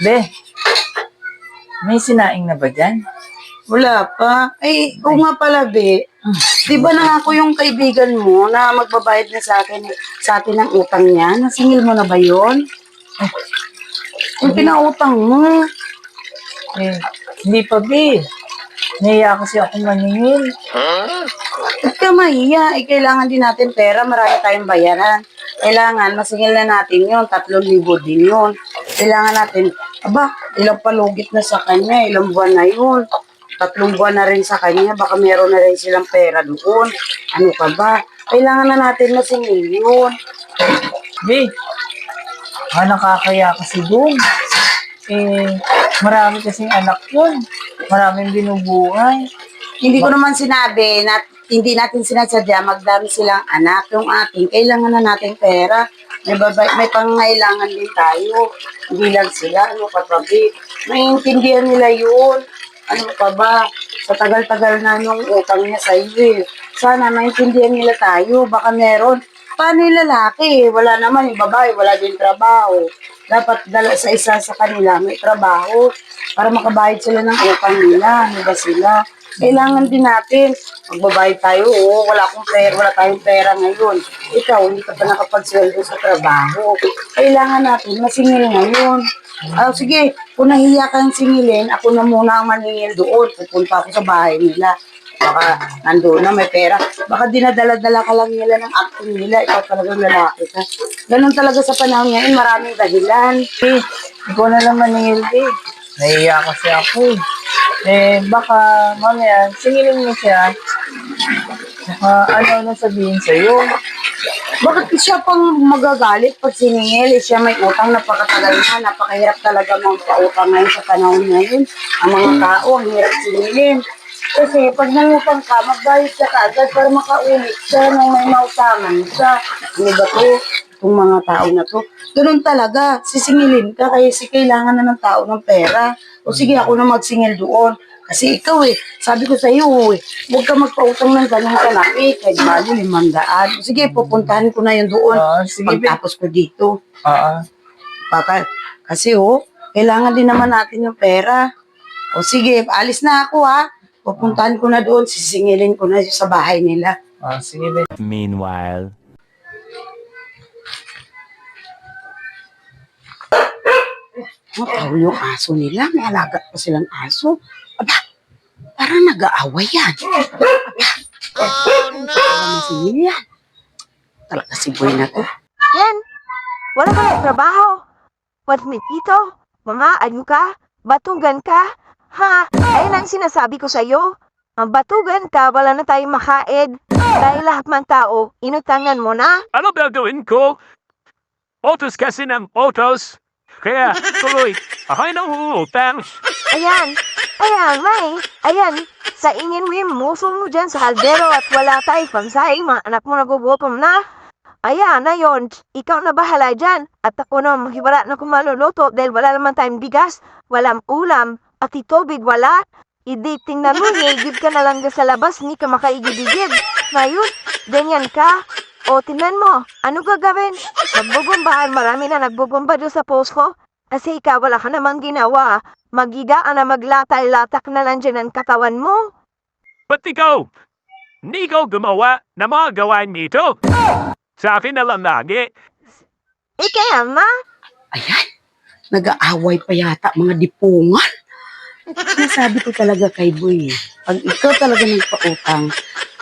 Be, may sinaing na ba dyan? Wala pa. Ay, oo nga pala, be. Di ba nangako yung kaibigan mo na magbabayad na sa akin, sa atin ng utang niya? Nasingil mo na ba yun? Yung pinautang mo. Eh, hindi pa, be. Nahiya kasi ako maningil. Ba't ka mahiya? Eh, kailangan din natin pera. Marami tayong bayaran. Kailangan, masingil na natin yun. Tatlong libo din yun. Kailangan natin, aba, ilang palugit na sa kanya. Ilang buwan na yun. Tatlong buwan na rin sa kanya. Baka meron na rin silang pera doon. Ano ka ba? Kailangan na natin masingil yun. Be, ah, nakakaya kasi doon. Eh, marami kasing anak yun. Maraming binubuhay. Hindi ko naman sinabi na hindi natin sinasadya magdami silang anak. Yung ating, kailangan na natin pera. May, babay, may pangangailangan din tayo. Hindi lang sila. Ano pa, Bi? Naiintindihan nila yun. Ano pa ba? Sa tagal-tagal na nung utang niya sa iyo eh. Sana maintindihan nila tayo. Baka meron. Paano yung lalaki? Wala naman. Yung babae, wala din trabaho. Dapat dala sa isa sa kanila may trabaho para makabayad sila ng utang nila. Ano ba sila? Kailangan din natin. Magbabayad tayo. Oo, wala akong pera, wala tayong pera ngayon. Ikaw, hindi ka pa nakapagsweldo sa trabaho. Kailangan natin masingil ngayon. Ah, sige, kung nahiya kang singilin, ako na muna ang maningil doon. Pupunta ako sa bahay nila. Baka nandoon na may pera. Baka dinadala-dala ka lang nila ng acting nila. Ikaw talagang lalaki ka. Ganun talaga sa panahon ngayon. Maraming dahilan. Be, ikaw na lang maningil, be. Nahiya kasi ako. Eh, baka mamaya, singilin mo siya. Baka ano-ano sabihin sa'yo. Bakit siya pang magagalit pag siningil? Eh, siya may utang, napakatagal na, napakahirap talaga mga pautang ngayon sa panahon ngayon. Ang mga tao, ang hirap singilin. Kasi pag nangutang ka, magbayad ka agad para makaulit siya nang may mautangan siya. Ano ba to? Itong mga tao na to. Ganun talaga, sisingilin ka kasi kailangan na ng tao ng pera. O sige, ako na magsingil doon. Kasi ikaw eh, sabi ko sa iyo eh, huwag ka magpautang ng ganun kalaki, kahit bali limandaan. Sige, pupuntahan ko na yun doon. Ah, sige, be. Pagtapos ko dito. Oo. Baka, kasi oh, kailangan din naman natin yung pera. O sige, alis na ako ha. Pupuntahan ko na doon, sisingilin ko na sa bahay nila. Ah, sige. Meanwhile. Ano tao yung aso nila? May alaga pa silang aso. Aba, parang nag-aaway yan. Aba, oh, no. si yan. Talaga si Boy na to. Yan! Wala ka ng trabaho! What me dito? Mga ano ka? Batugan ka? Ha? Ayun ang sinasabi ko sa'yo. Ang batugan ka, wala na tayong makaed. Dahil lahat man tao, inutangan mo na. Ano ba gawin ko? Otos kasi ng otos. Kaya tuloy, ako'y nang uutang. Ayan! Ayan, May! Ayan! Sa ingin mo yung muso mo dyan sa haldero at wala tayong pansahing, mga anak mo nagugupom na. Ayan, ayon, ikaw na bahala dyan. At ako na mahibara na kung maluluto dahil wala naman tayong bigas, walang ulam, at itubig wala. Hindi tingnan mo, higib ka na lang sa labas, ni ka makaigib-igib. Ngayon, ganyan ka. O, tingnan mo, ano gagawin? Nagbubumbahan, marami na nagbubumba doon sa post ko. Kasi ikaw wala ka namang ginawa. Magigaan na maglatay-latak na lang dyan ang katawan mo. Ba't ikaw? Hindi ko gumawa ng mga gawain nito. Sa akin na lang lagi. Eh kaya ma, Ayan, nag-aaway pa yata mga dipungan. Sinasabi ko talaga kay Boy, eh, pag ikaw talaga nagpautang,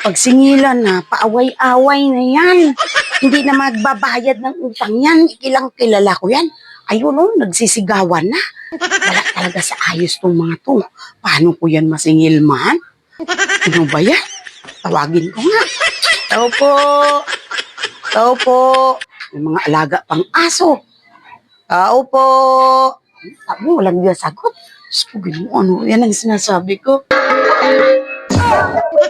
pag singilan na, paaway-away na yan. Hindi na magbabayad ng utang yan. Ikilang kilala ko yan. Ayun o, nagsisigawan na. Wala talaga sa ayos tong mga to. Paano ko yan masingil man? Ano ba yan? Tawagin ko nga. Tao po. Tao po. May mga alaga pang aso. Tao po. Sabi mo, walang sagot. Spugin mo, ano? Yan ang sinasabi ko.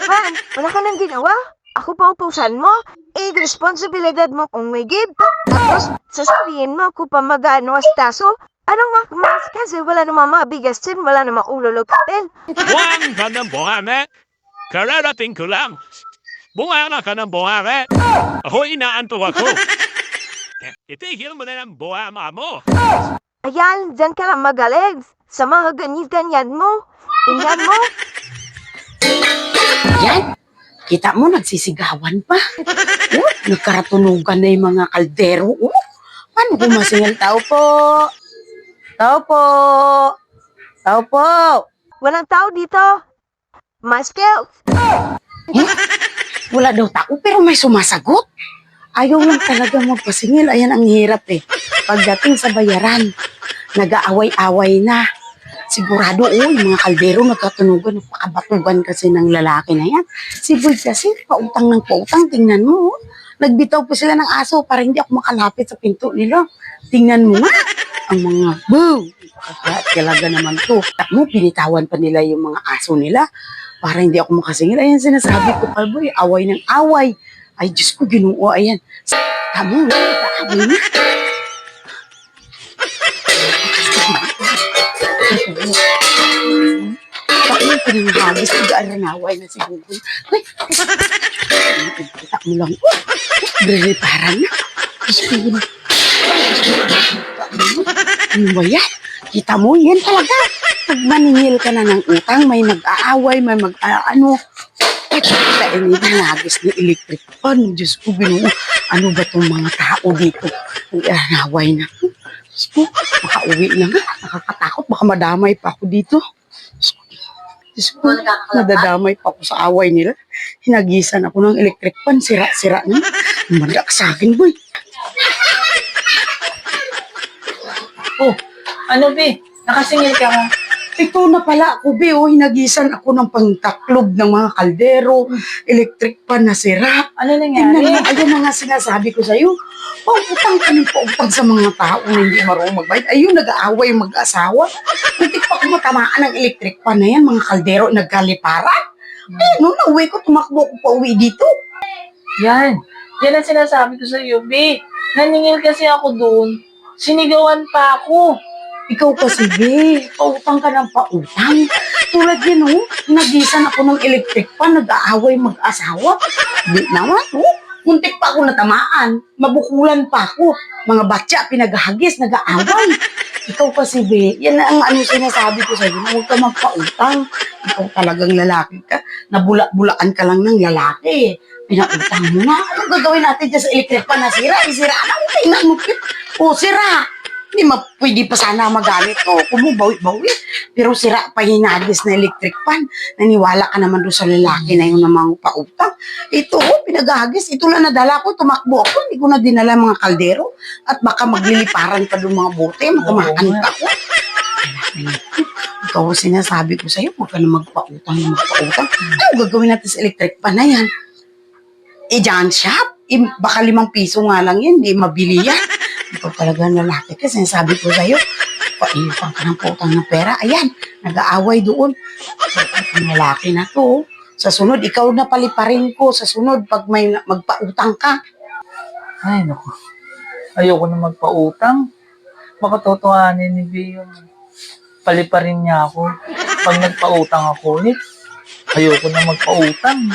Man, wala ka nang ginawa. Ako pa utusan mo. Eh, responsibilidad mo kung may give. Tapos, sasabihin mo ako pa mag-ano astaso. Anong makmas kasi wala namang mabigas din, wala namang ululukatin. Buwan ka ng buhangin. Kararating ko lang. Bunganga ka ng bunganga. Ako inaanto ako. Itigil mo na ng buhama mo. Ayan, dyan ka lang magaling. Sa mga ganyan-ganyan mo. Tingnan mo. Yan. Kita mo, nagsisigawan pa. Oh, nagkaratunugan na yung mga kaldero. Oh, paano kumasingal? Tao po. Tao po. Tao po. Walang tao dito. Maskell. Wala daw tao, pero may sumasagot. Ayaw lang talaga magpasingil. Ayan ang hirap eh. Pagdating sa bayaran, nag-aaway-away na. Sigurado, oh, yung mga kaldero nagkatunugan, napakabatugan kasi ng lalaki na yan. Si Boy kasi, pautang ng pautang, tingnan mo. oh. Nagbitaw pa sila ng aso para hindi ako makalapit sa pinto nila. Tingnan mo nga, ang mga boo. Talaga naman to. Mo, pinitawan pa nila yung mga aso nila para hindi ako makasingil. Ayan, sinasabi ko, Palboy, away ng away. Ay, Diyos ko, ginoo, ayan. Tamo, away na. Yung pinanghagis, nag-aaranaway na si Google. Ay, kita mo lang. Oh, Briliparan na. Ko, ginoo. Ano ba yan? Kita mo, yan talaga. Pag maningil ka na ng utang, may nag-aaway, may mag, ah, ano, ay, kita ini nagis ni electric fan. Diyos ko, binuo. Ano ba itong mga tao dito? Nag-aaway na. Diyos ko, makauwi na nga. Nakakatakot, baka madamay pa ako dito. Diyos ko, nadadamay pa ako sa away nila. Hinagisan ako ng electric fan, sira-sira na. Manda ka sa akin, boy. Oh, ano be? Nakasingil ka nga. Ito na pala ako, Be. Oh, hinagisan ako ng pangtaklob ng mga kaldero, electric pan na sira. Ano Tingnan mo, nangyari? ayan na nga sinasabi ko sa'yo. Pautang ka ng pautang sa mga tao na hindi marunong magbayad. Ayun, nag-aaway yung mag-asawa. Hindi pa ako matamaan ng electric pan na yan, mga kaldero, nagkalipara. Ayun, no, nauwi ko, tumakbo ko pa uwi dito. Yan. Yan ang sinasabi ko sa iyo, be. Naningil kasi ako doon. Sinigawan pa ako. Ikaw kasi, Be, pautang ka ng pautang. Tulad yan, oh, nagisan ako ng electric pan, nag-aaway mag-asawa. Di naman, oh, muntik pa ako natamaan. Mabukulan pa ako. Mga batya, pinaghagis, nag-aaway. Ikaw kasi, Be, yan ang ano sinasabi ko sa'yo, huwag ka magpautang. Ikaw talagang lalaki ka. Nabula-bulaan ka lang ng lalaki. Pinautang mo na. Anong gagawin natin dyan sa electric pan na sira? Isira na. Tingnan mo. O, sira. Hindi ma pwede pa sana magamit to. Kung mo bawi-bawi. Pero sira pa hinagis na electric pan. Naniwala ka naman doon sa lalaki na yun na mga pautang. Ito, oh, pinagahagis. Ito lang nadala ko. Tumakbo ako. Hindi ko na dinala mga kaldero. At baka magliliparan pa doon mga bote. Magkamakan pa ako. Ikaw ang sinasabi ko sa'yo, huwag ka na magpautang na magpautang. Ano gagawin natin sa electric pan na yan? Eh, dyan shop. Eh, baka limang piso nga lang yan, di mabili yan. Ikaw talaga ang lalaki ka, sinasabi ko sa'yo. Paiyupan ka ng putang ng pera. Ayan, nag-aaway doon. Ang lalaki na to. Sa sunod, ikaw na paliparin ko. Sa sunod, pag may magpautang ka. Ay, naku. Ayoko na magpautang. Baka totohanin ni B yung paliparin niya ako. Pag nagpautang ako ulit, ayoko na magpautang.